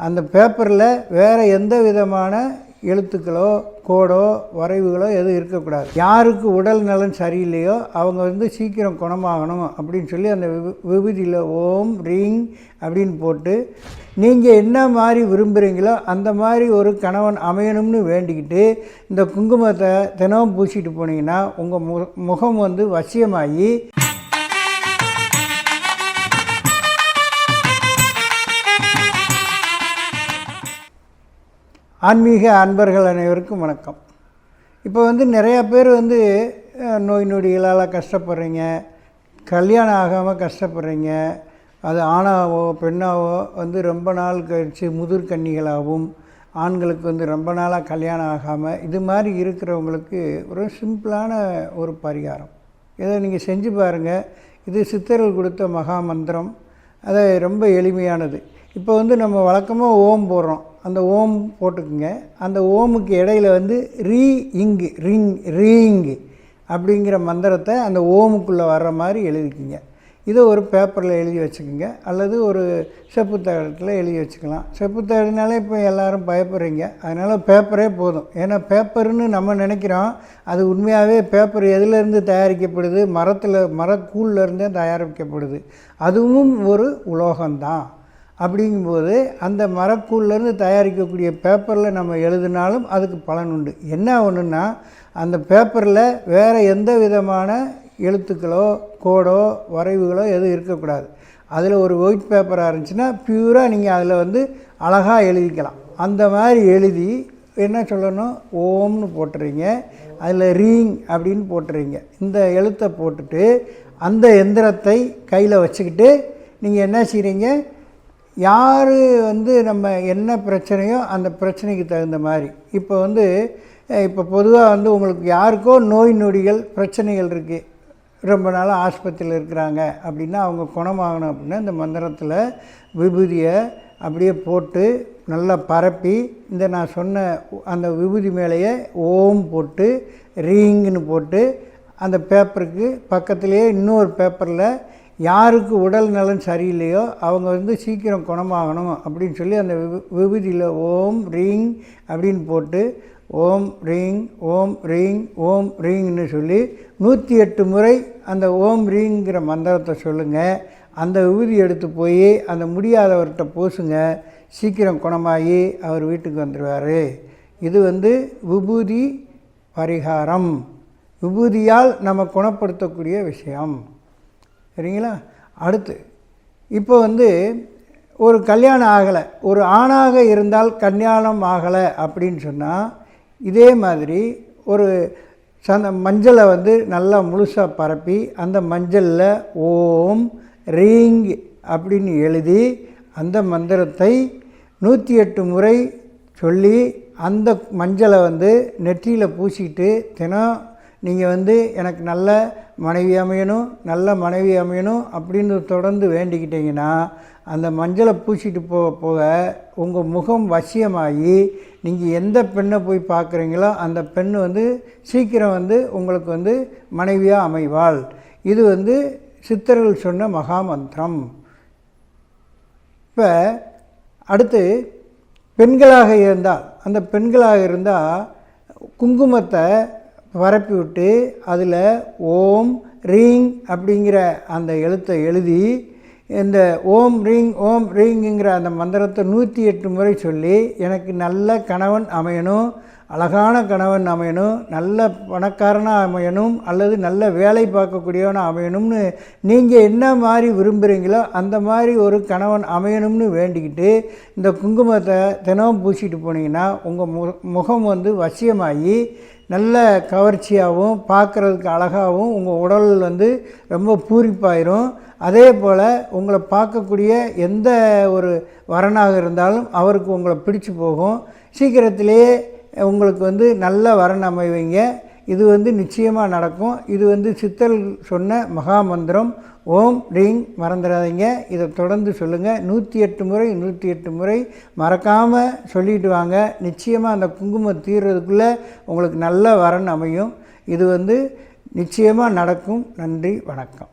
அந்த பேப்பரில் வேறு எந்த விதமான எழுத்துக்களோ கோடோ வரைவுகளோ எதுவும் இருக்கக்கூடாது. யாருக்கு உடல் நலன் சரியில்லையோ அவங்க வந்து சீக்கிரம் குணமாகணும் அப்படின்னு சொல்லி அந்த விபு- விபூதியில் ஓம் ரீங் அப்படின்னு போட்டு நீங்கள் என்ன மாதிரி விரும்புகிறீங்களோ அந்த மாதிரி ஒரு கணவன் அமையணும்னு வேண்டிக்கிட்டு இந்த குங்குமத்தை தினமும் பூசிட்டு போனீங்கன்னா உங்கள் மு முகம் வந்து வசியமாகி ஆன்மீக அன்பர்கள் அனைவருக்கும் வணக்கம். இப்போ வந்து நிறையா பேர் வந்து நோய் நொடிகளால் கஷ்டப்படுறீங்க கல்யாணம் ஆகாமல் கஷ்டப்படுறீங்க அது ஆணாவோ பெண்ணாவோ வந்து ரொம்ப நாள் கழித்து முதிர் கன்னிகளாகவும் ஆண்களுக்கு வந்து ரொம்ப நாளாக கல்யாணம் ஆகாமல் இது மாதிரி இருக்கிறவங்களுக்கு ஒரு சிம்பிளான ஒரு பரிகாரம். இதை நீங்கள் செஞ்சு பாருங்கள் இது சித்தர்கள் கொடுத்த மகா மந்திரம். அது ரொம்ப எளிமையானது. இப்போ வந்து நம்ம வழக்கமாக ஓம் போடுறோம். அந்த ஓம் போட்டுக்குங்க. அந்த ஓமுக்கு இடையில வந்து ரீ இங்கு ரிங் ரீங்கு அப்படிங்கிற மந்திரத்தை அந்த ஓமுக்குள்ளே வர்ற மாதிரி எழுதிக்குங்க. இதை ஒரு பேப்பரில் எழுதி வச்சுக்கோங்க. அல்லது ஒரு செப்பு தகடத்தில் எழுதி வச்சுக்கலாம். செப்பு தகடுனாலே இப்போ எல்லோரும் பயப்படுறீங்க. அதனால் பேப்பரே போதும். ஏன்னா பேப்பர்னு நம்ம நினைக்கிறோம். அது உண்மையாகவே பேப்பர் எதுலேருந்து தயாரிக்கப்படுது? மரத்தில் மரக்கூழ்லேருந்தே தயாரிக்கப்படுது. அதுவும் ஒரு உலோகம்தான். அப்படிங்கும்போது அந்த மரக்கூழ்லேருந்து தயாரிக்கக்கூடிய பேப்பரில் நம்ம எழுதினாலும் அதுக்கு பலன் உண்டு. என்ன ஒன்றுன்னா அந்த பேப்பரில் வேறு எந்த விதமான எழுத்துக்களோ கோடோ வரைவுகளோ எதுவும் இருக்கக்கூடாது. அதில் ஒரு ஒயிட் பேப்பராக இருந்துச்சுன்னா பியூராக நீங்கள் அதில் வந்து அழகாக எழுதிக்கலாம். அந்த மாதிரி எழுதி என்ன சொல்லணும்? ஓம்னு போட்டுறீங்க. அதில் ரீங் அப்படின்னு போட்டுறீங்க. இந்த எழுத்தை போட்டுட்டு அந்த எந்திரத்தை கையில் வச்சுக்கிட்டு நீங்கள் என்ன செய்கிறீங்க? யார் வந்து நம்ம என்ன பிரச்சனையோ அந்த பிரச்சனைக்கு தகுந்த மாதிரி. இப்போ வந்து இப்போ பொதுவாக வந்து உங்களுக்கு யாருக்கோ நோய் நொடிகள் பிரச்சனைகள் இருக்குது ரொம்ப நாளாக ஆஸ்பத்திரியில் இருக்கிறாங்க. அப்படின்னா அவங்க குணமாகணும் அப்படின்னா இந்த மந்திரத்தில் விபூதியை அப்படியே போட்டு நல்லா பரப்பி இந்த நான் சொன்ன அந்த விபூதி மேலேயே ஓம் போட்டு ரீங்குன்னு போட்டு அந்த பேப்பருக்கு பக்கத்துலேயே இன்னொரு பேப்பரில் யாருக்கு உடல் நலன் சரியில்லையோ அவங்க வந்து சீக்கிரம் குணமாகணும் அப்படின்னு சொல்லி அந்த விபூதியில் ஓம் ரீங் அப்படின்னு போட்டு ஓம் ரீங் ஓம் ரீங் ஓம் ரீங்னு சொல்லி நூற்றி எட்டு முறை அந்த ஓம் ரீங்கிற மந்திரத்தை சொல்லுங்கள் அந்த விபூதி எடுத்து போய் அந்த முடியாதவர்கிட்ட பூசுங்க. சீக்கிரம் குணமாகி அவர் வீட்டுக்கு வந்துடுவார் இது வந்து விபூதி பரிகாரம். விபூதியால் நம்ம குணப்படுத்தக்கூடிய விஷயம். சரிங்களா? அடுத்து இப்போ வந்து ஒரு கல்யாணம் ஆகலை. ஒரு ஆணாக இருந்தால் கல்யாணம் ஆகலை அப்படின்னு சொன்னால் இதே மாதிரி ஒரு சந்த மஞ்சளை வந்து நல்லா முழுசாக பரப்பி அந்த மஞ்சளில் ஓம் ரீங் அப்படின்னு எழுதி அந்த மந்திரத்தை நூற்றி எட்டு முறை சொல்லி அந்த மஞ்சளை வந்து நெற்றியில் பூசிக்கிட்டு தினம் நீங்கள் வந்து எனக்கு நல்ல மனைவி அமையணும் நல்ல மனைவி அமையணும் அப்படின்னு தொடர்ந்து வேண்டிக்கிட்டீங்கன்னா அந்த மஞ்சளை பூசிட்டு போக போக உங்கள் முகம் வசியமாகி நீங்கள் எந்த பெண்ணை போய் பார்க்குறீங்களோ அந்த பெண் வந்து சீக்கிரம் வந்து உங்களுக்கு வந்து மனைவியாக அமைவாள். இது வந்து சித்தர்கள் சொன்ன மகா மந்திரம் இப்போ அடுத்து பெண்களாக இருந்தால் அந்த பெண்களாக இருந்தால் குங்குமத்தை பரப்பி விட்டு அதில் ஓம் ரீங் அப்படிங்கிற அந்த எழுத்தை எழுதி இந்த ஓம் ரீங் ஓம் ரீங்குங்கிற அந்த மந்திரத்தை நூற்றி எட்டு முறை சொல்லி எனக்கு நல்ல கணவன் அமையணும் அழகான கணவன் அமையணும் நல்ல பணக்காரனாக அமையணும் அல்லது நல்ல வேலை பார்க்கக்கூடியவனாக அமையணும்னு நீங்கள் என்ன மாதிரி விரும்புகிறீங்களோ அந்த மாதிரி ஒரு கணவன் அமையணும்னு வேண்டிக்கிட்டு இந்த குங்குமத்தை தினமும் பூசிட்டு போனீங்கன்னா உங்கள் மு முகம் வந்து வசியமாகி நல்ல கவர்ச்சியாகவும் பார்க்குறதுக்கு அழகாகவும் உங்கள் உடல் வந்து ரொம்ப பூரிப்பாயிரும். அதே போல் உங்களை பார்க்கக்கூடிய எந்த ஒரு வரனாக இருந்தாலும் அவருக்கு உங்களை பிடிச்சு போகும். சீக்கிரத்திலேயே உங்களுக்கு வந்து நல்ல வரன் அமைவீங்க. இது வந்து நிச்சயமாக நடக்கும். இது வந்து சித்தல் சொன்ன மகா மந்திரம் ஓம் ரீங் மறந்துடாதீங்க. இதை தொடர்ந்து சொல்லுங்கள் நூற்றி எட்டு முறை நூற்றி எட்டு முறை மறக்காமல் சொல்லிட்டு வாங்க. நிச்சயமாக அந்த குங்குமம் தீர்றதுக்குள்ளே உங்களுக்கு நல்ல வரன் அமையும். இது வந்து நிச்சயமாக நடக்கும். நன்றி வணக்கம்.